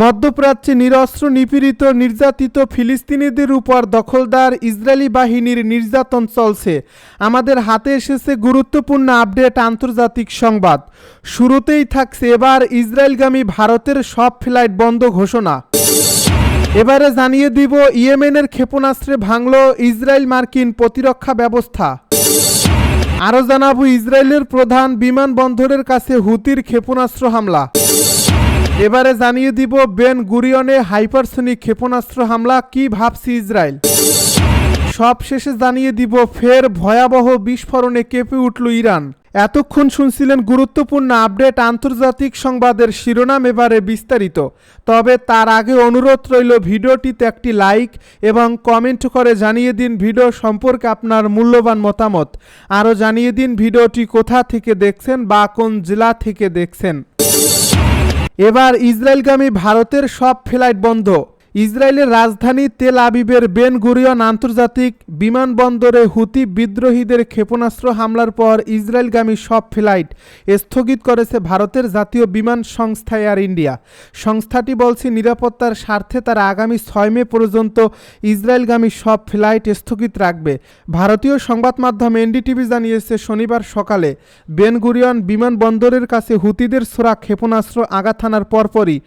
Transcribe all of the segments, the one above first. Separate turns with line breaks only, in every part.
মধ্যপ্রাচ্যে নিরস্ত্র নিপীড়িত নির্যাতিত ফিলিস্তিনিদের উপর দখলদার ইসরায়েলি বাহিনীর নির্যাতন চলছে আমাদের হাতে এসেছে গুরুত্বপূর্ণ আপডেট আন্তর্জাতিক সংবাদ শুরুতেই থাকছে এবার ইসরায়েলগামী ভারতের সব ফ্লাইট বন্ধ ঘোষণা এবারে জানিয়ে দিব ইয়েমেনের ক্ষেপণাস্ত্রে ভাঙল ইসরায়েল মার্কিন প্রতিরক্ষা ব্যবস্থা আরও জানাবো ইসরায়েলের প্রধান বিমানবন্দরের কাছে হুতির ক্ষেপণাস্ত্র হামলা এবারে জানিয়ে দিব বেন গুরিয়নে হাইপারসনিক ক্ষেপণাস্ত্র হামলা কি ভাবছে ইসরায়েল সবশেষে জানিয়ে দিব ফের ভয়াবহ বিস্ফোরণে কেঁপে উঠল ইরান এতক্ষণ শুনছিলেন গুরুত্বপূর্ণ আপডেট আন্তর্জাতিক সংবাদের শিরোনাম এবারে বিস্তারিত তবে তার আগে অনুরোধ রইল ভিডিওটিতে একটি লাইক এবং কমেন্ট করে জানিয়ে দিন ভিডিও সম্পর্কে আপনার মূল্যবান মতামত আরও জানিয়ে দিন ভিডিওটি কোথা থেকে দেখছেন বা কোন জেলা থেকে দেখছেন এবার ইসরায়েলগামী ভারতের সব ফ্লাইট বন্ধ ইসরায়েলের রাজধানী তেল আবিবের বেন গুরিয়ন আন্তর্জাতিক বিমানবন্দরে হুতি বিদ্রোহীদের ক্ষেপণাস্ত্র হামলার পর ইসরায়েলগামী সব ফ্লাইট স্থগিত করেছে ভারতের জাতীয় বিমান সংস্থা এয়ার ইন্ডিয়া সংস্থাটি বলছে নিরাপত্তার স্বার্থে তারা আগামী ছয় মে পর্যন্ত ইসরায়েলগামী সব ফ্লাইট স্থগিত রাখবে ভারতীয় সংবাদ মাধ্যম এনডিটিভি জানিয়েছে শনিবার সকালে বেন গুরিয়ন বিমানবন্দরের কাছে হুতিদের ছোড়া ক্ষেপণাস্ত্র আঘাত হানার পরপরই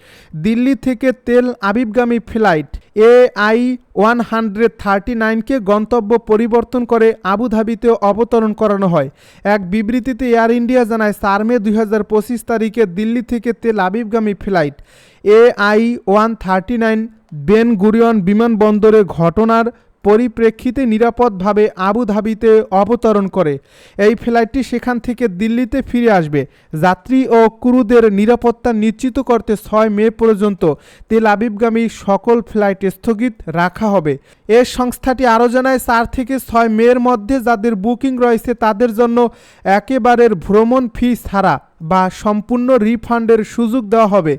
দিল্লি থেকে তেল আবিবগামী flight A I one hundred thirty নাইনকে গন্তব্য পরিবর্তন করে আবুধাবিতে অবতরণ করানো হয় এক বিবৃতিতে এয়ার ইন্ডিয়া জানায় চার মে দুই তারিখে দিল্লি থেকে তেল আবিবগামী flight A I one thirty nine Ben Gurion বিমানবন্দরে ঘটনার পরিপ্রেক্ষিতে নিরাপদভাবে আবুধাবিতে অবতরণ করে এই ফ্লাইটটি সেখান থেকে দিল্লিতে ফিরে আসবে যাত্রী ও ক্রুদের নিরাপত্তা নিশ্চিত করতে ছয় মে পর্যন্ত তেল আবিবগামী সকল ফ্লাইট স্থগিত রাখা হবে এ সংস্থাটি আরও জানায় চার থেকে ছয় মেয়ের মধ্যে যাদের বুকিং রয়েছে তাদের জন্য একেবারের ভ্রমণ ফি ছাড়া বা সম্পূর্ণ রিফান্ডের সুযোগ দেওয়া হবে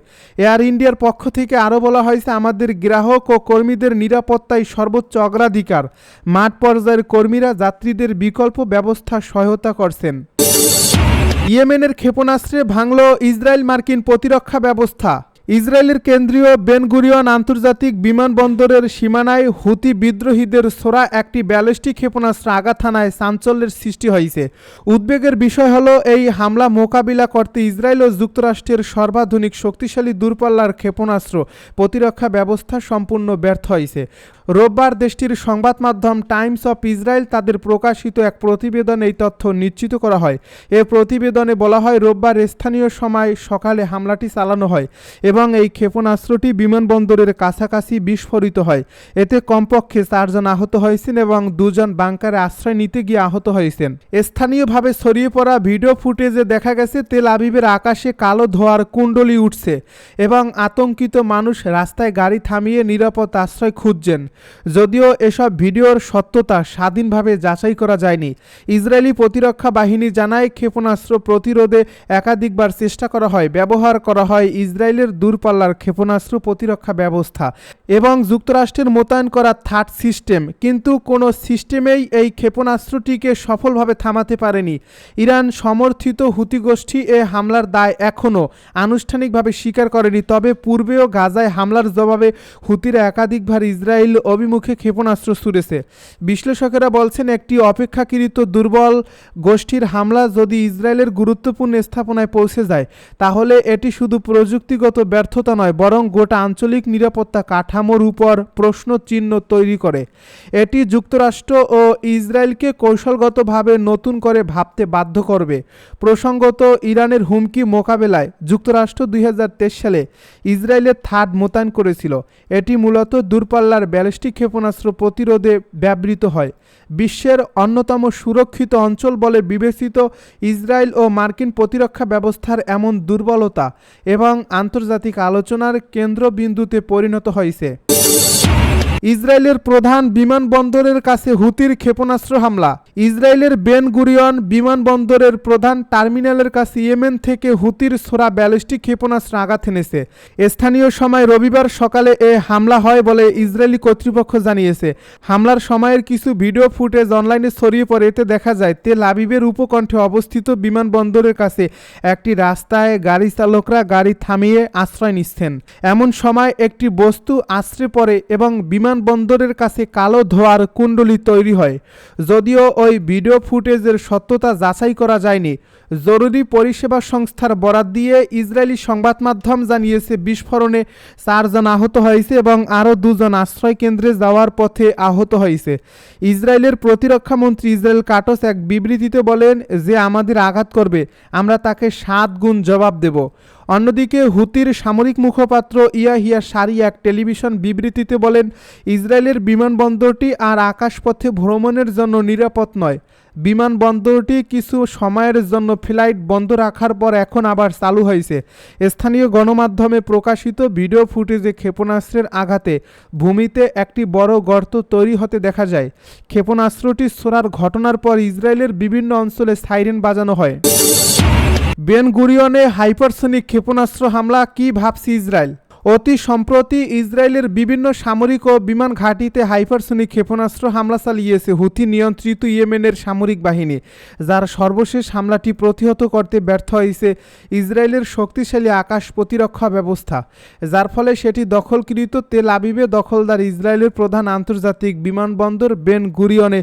এয়ার ইন্ডিয়ার পক্ষ থেকে আরও বলা হয়েছে আমাদের গ্রাহক ও কর্মীদের নিরাপত্তায় সর্বোচ্চ অগ্রাধিকার মাঠ পর্যায়ের কর্মীরা যাত্রীদের বিকল্প ব্যবস্থা সহায়তা করছেন ইয়েমেনের ক্ষেপণাস্ত্রে ভাঙল ইসরায়েল মার্কিন প্রতিরক্ষা ব্যবস্থা ইসরায়েলের কেন্দ্রীয় বেনগুরিয়ন আন্তর্জাতিক বিমানবন্দরের সীমানায় হুতি বিদ্রোহীদের সোরা একটি ব্যালিস্টিক ক্ষেপণাস্ত্র আঘাত হানায় চাঞ্চল্যের সৃষ্টি হয়েছে উদ্বেগের বিষয় হলো এই হামলা মোকাবিলা করতে ইসরায়েল ও যুক্তরাষ্ট্রের সর্বাধুনিক শক্তিশালী দূরপাল্লার ক্ষেপণাস্ত্র প্রতিরক্ষা ব্যবস্থা সম্পূর্ণ ব্যর্থ হয়েছে রোববার দেশটির সংবাদ মাধ্যম টাইমস অফ ইসরায়েল তাদের প্রকাশিত এক প্রতিবেদনে এই তথ্য নিশ্চিত করা হয় এ প্রতিবেদনে বলা হয় রোববার স্থানীয় সময় সকালে হামলাটি চালানো হয় এবং এই ক্ষেপণাস্ত্রটি বিমানবন্দরের কাছাকাছি বিস্ফোরিত হয় এতে কমপক্ষে চারজন আহত হয়েছেন এবং দুজন বাংকারে আশ্রয় নিতে গিয়ে আহত হয়েছেন স্থানীয়ভাবে ছড়িয়ে পড়া ভিডিও ফুটেজে দেখা গেছে তেল আবিবের আকাশে কালো ধোয়ার কুণ্ডলি উঠছে এবং আতঙ্কিত মানুষ রাস্তায় গাড়ি থামিয়ে নিরাপদ আশ্রয় খুঁজছেন যদিও এসব ভিডিওর সত্যতা স্বাধীনভাবে যাচাই করা যায়নি ইসরায়েলি প্রতিরক্ষা বাহিনী জানায় ক্ষেপণাস্ত্র প্রতিরোধে একাধিকবার চেষ্টা করা হয় ব্যবহার করা হয় ইসরায়েলের দূরপাল্লার ক্ষেপণাস্ত্র প্রতিরক্ষা ব্যবস্থা এবং যুক্তরাষ্ট্রের মোতায়েন করা থার্ড সিস্টেম কিন্তু কোনো সিস্টেমেই এই ক্ষেপণাস্ত্রটিকে সফলভাবে থামাতে পারেনি ইরান সমর্থিত হুতি গোষ্ঠী এ হামলার দায় এখনও আনুষ্ঠানিকভাবে স্বীকার করেনি তবে পূর্বেও গাজায় হামলার জবাবে হুতিরা একাধিকবার ইসরায়েল অভিমুখে ক্ষেপণাস্ত্র ছুড়েছে বিশ্লেষকেরা বলছেন একটি অপেক্ষাকৃত দুর্বল গোষ্ঠীর হামলা যদি ইসরায়েলের গুরুত্বপূর্ণ স্থাপনায় পৌঁছে যায় তাহলে এটি শুধু প্রযুক্তিগত ব্যর্থতা নয় বরং গোটা আঞ্চলিক নিরাপত্তা কাঠামোর উপর প্রশ্ন চিহ্ন তৈরি করে এটি যুক্তরাষ্ট্র ও ইসরায়েলকে কৌশলগতভাবে নতুন করে ভাবতে বাধ্য করবে প্রসঙ্গত ইরানের হুমকি মোকাবেলায় যুক্তরাষ্ট্র দুই সালে ইসরায়েলের থার্ড মোতায়েন করেছিল এটি মূলত দূরপাল্লার ব্যালিস্টিক ব্যালিস্টিক ক্ষেপণাস্ত্র প্রতিরোধে ব্যবহৃত হয় বিশ্বের অন্যতম সুরক্ষিত অঞ্চল বলে বিবেচিত ইসরায়েল ও মার্কিন প্রতিরক্ষা ব্যবস্থার এমন দুর্বলতা এবং আন্তর্জাতিক আলোচনার কেন্দ্রবিন্দুতে পরিণত হয়েছে ইসরায়েলের প্রধান বিমানবন্দরের কাছে হুতির ক্ষেপণাস্ত্র হামলা ইসরায়েলের বেন গুরিয়ন বিমানবন্দরের প্রধান টার্মিনালের কাছে ইয়েমেন থেকে হুতির ছোড়া ব্যালিস্টিক ক্ষেপণাস্ত্র আঘাত এনেছে স্থানীয় সময় রবিবার সকালে এ হামলা হয় বলে ইসরায়েলি কর্তৃপক্ষ জানিয়েছে হামলার সময়ের কিছু ভিডিও ফুটেজ অনলাইনে ছড়িয়ে পড়ে এতে দেখা যায় তেল আবিবের উপকণ্ঠে অবস্থিত বিমানবন্দরের কাছে একটি রাস্তায় গাড়ি চালকরা গাড়ি থামিয়ে আশ্রয় নিচ্ছেন এমন সময় একটি বস্তু আশ্রে পড়ে এবং বিমান বিমানবন্দরের কাছে কালো ধোয়ার কুণ্ডলি তৈরি হয় যদিও ওই ভিডিও ফুটেজের সত্যতা যাচাই করা যায়নি জরুরি পরিষেবা সংস্থার বরাত দিয়ে ইসরায়েলি সংবাদ মাধ্যম জানিয়েছে বিস্ফোরণে চারজন আহত হয়েছে এবং আরও দুজন আশ্রয় কেন্দ্রে যাওয়ার পথে আহত হয়েছে ইসরায়েলের প্রতিরক্ষা মন্ত্রী ইসরায়েল কাটস এক বিবৃতিতে বলেন যে আমাদের আঘাত করবে আমরা তাকে সাত গুণ জবাব দেব অন্যদিকে হুতির সামরিক মুখপাত্র ইয়াহিয়া সারি এক টেলিভিশন বিবৃতিতে বলেন ইসরায়েলের বিমানবন্দরটি আর আকাশপথে ভ্রমণের জন্য নিরাপদ নয় বিমানবন্দরটি কিছু সময়ের জন্য ফ্লাইট বন্ধ রাখার পর এখন আবার চালু হয়েছে স্থানীয় গণমাধ্যমে প্রকাশিত ভিডিও ফুটেজে ক্ষেপণাস্ত্রের আঘাতে ভূমিতে একটি বড় গর্ত তৈরি হতে দেখা যায় ক্ষেপণাস্ত্রটি ছোড়ার ঘটনার পর ইসরায়েলের বিভিন্ন অঞ্চলে সাইরেন বাজানো হয় বেন গুরিয়নে হাইপারসনিক ক্ষেপণাস্ত্র হামলা কি ভাবছে ইসরায়েল অতি সম্প্রতি ইসরায়েলের বিভিন্ন সামরিক ও বিমান ঘাঁটিতে হাইপারসনিক ক্ষেপণাস্ত্র হামলা চালিয়েছে হুথি নিয়ন্ত্রিত ইয়েমেনের সামরিক বাহিনী যার সর্বশেষ হামলাটি প্রতিহত করতে ব্যর্থ হয়েছে ইসরায়েলের শক্তিশালী আকাশ প্রতিরক্ষা ব্যবস্থা যার ফলে সেটি দখলকৃত তেল আবিবে দখলদার ইসরায়েলের প্রধান আন্তর্জাতিক বিমানবন্দর বেন গুরিয়নে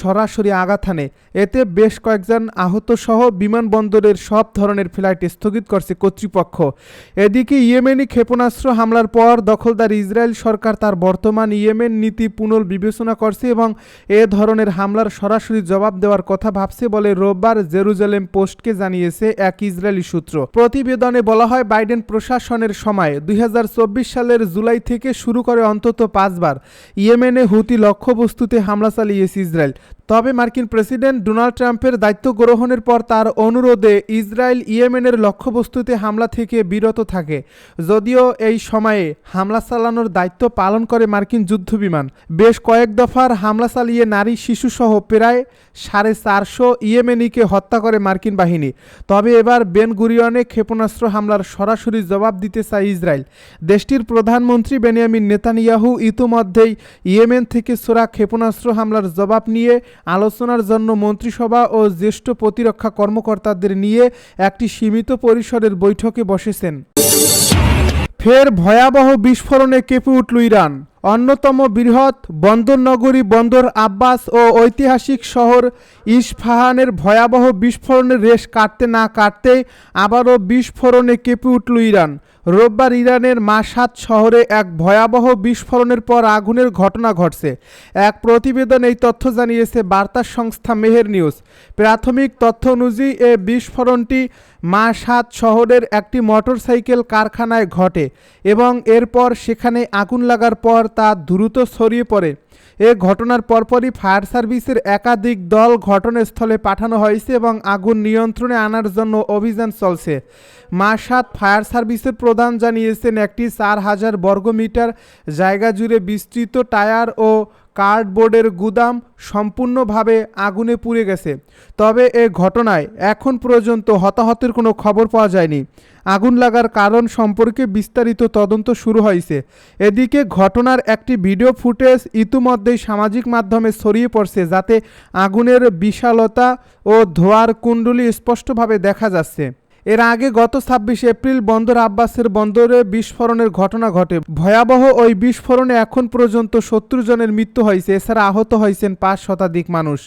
সরাসরি আঘাত আনে এতে বেশ কয়েকজন আহত সহ বিমানবন্দরের সব ধরনের ফ্লাইট স্থগিত করছে কর্তৃপক্ষ এদিকে ইয়েমেনি ক্ষেপণাস্ত্র যুক্তরাষ্ট্র হামলার পর দখলদার ইসরায়েল সরকার তার বর্তমান ইয়েমেন নীতি পুনর্বিবেচনা করছে এবং এ ধরনের হামলার সরাসরি জবাব দেওয়ার কথা ভাবছে বলে রোববার জেরুজালেম পোস্টকে জানিয়েছে এক ইসরায়েলি সূত্র প্রতিবেদনে বলা হয় বাইডেন প্রশাসনের সময় দুই সালের জুলাই থেকে শুরু করে অন্তত পাঁচবার ইয়েমেনে হুতি লক্ষ্যবস্তুতে হামলা চালিয়েছে ইসরায়েল তবে মার্কিন প্রেসিডেন্ট ডোনাল্ড ট্রাম্পের দায়িত্ব গ্রহণের পর তার অনুরোধে ইসরায়েল ইয়েমেনের লক্ষ্যবস্তুতে হামলা থেকে বিরত থাকে যদিও এই সময়ে হামলা চালানোর দায়িত্ব পালন করে মার্কিন যুদ্ধবিমান বেশ কয়েক দফার হামলা চালিয়ে নারী শিশুসহ প্রায় সাড়ে চারশো ইয়েমেনিকে হত্যা করে মার্কিন বাহিনী তবে এবার বেন গুরিয়নে ক্ষেপণাস্ত্র হামলার সরাসরি জবাব দিতে চায় ইসরায়েল দেশটির প্রধানমন্ত্রী বেনিয়ামিন নেতানিয়াহু ইতোমধ্যেই ইয়েমেন থেকে সোরা ক্ষেপণাস্ত্র হামলার জবাব নিয়ে আলোচনার জন্য মন্ত্রিসভা ও জ্যেষ্ঠ প্রতিরক্ষা কর্মকর্তাদের নিয়ে একটি সীমিত পরিসরের বৈঠকে বসেছেন ফের ভয়াবহ বিস্ফোরণে কেঁপে উঠল ইরান অন্যতম বৃহৎ বন্দর নগরী বন্দর আব্বাস ও ঐতিহাসিক শহর ইসফাহানের ভয়াবহ বিস্ফোরণের রেশ কাটতে না কাটতে আবারও বিস্ফোরণে কেঁপে উঠল ইরান রোববার ইরানের মাসাদ শহরে এক ভয়াবহ বিস্ফোরণের পর আগুনের ঘটনা ঘটছে এক প্রতিবেদন এই তথ্য জানিয়েছে বার্তা সংস্থা মেহের নিউজ প্রাথমিক তথ্য অনুযায়ী এ বিস্ফোরণটি মাসাদ শহরের একটি মোটরসাইকেল কারখানায় ঘটে এবং এরপর সেখানে আগুন লাগার পর তা দ্রুত ছড়িয়ে পড়ে এ ঘটনার পরপরই ফায়ার সার্ভিসের একাধিক দল ঘটনাস্থলে পাঠানো হয়েছে এবং আগুন নিয়ন্ত্রণে আনার জন্য অভিযান চলছে মাসাত ফায়ার সার্ভিসের প্রধান জানিয়েছেন একটি চার হাজার বর্গমিটার জায়গা জুড়ে বিস্তৃত টায়ার ও কার্ডবোর্ডের গুদাম সম্পূর্ণভাবে আগুনে পুড়ে গেছে তবে এ ঘটনায় এখন পর্যন্ত হতাহতের কোনো খবর পাওয়া যায়নি আগুন লাগার কারণ সম্পর্কে বিস্তারিত তদন্ত শুরু হয়েছে এদিকে ঘটনার একটি ভিডিও ফুটেজ ইতিমধ্যেই সামাজিক মাধ্যমে ছড়িয়ে পড়ছে যাতে আগুনের বিশালতা ও ধোয়ার কুণ্ডলি স্পষ্টভাবে দেখা যাচ্ছে এর আগে গত ছাব্বিশে এপ্রিল বন্দর আব্বাসের বন্দরে বিস্ফোরণের ঘটনা ঘটে ভয়াবহ ওই বিস্ফোরণে এখন পর্যন্ত সত্তর জনের মৃত্যু হয়েছে এছাড়া আহত হয়েছেন পাঁচ শতাধিক মানুষ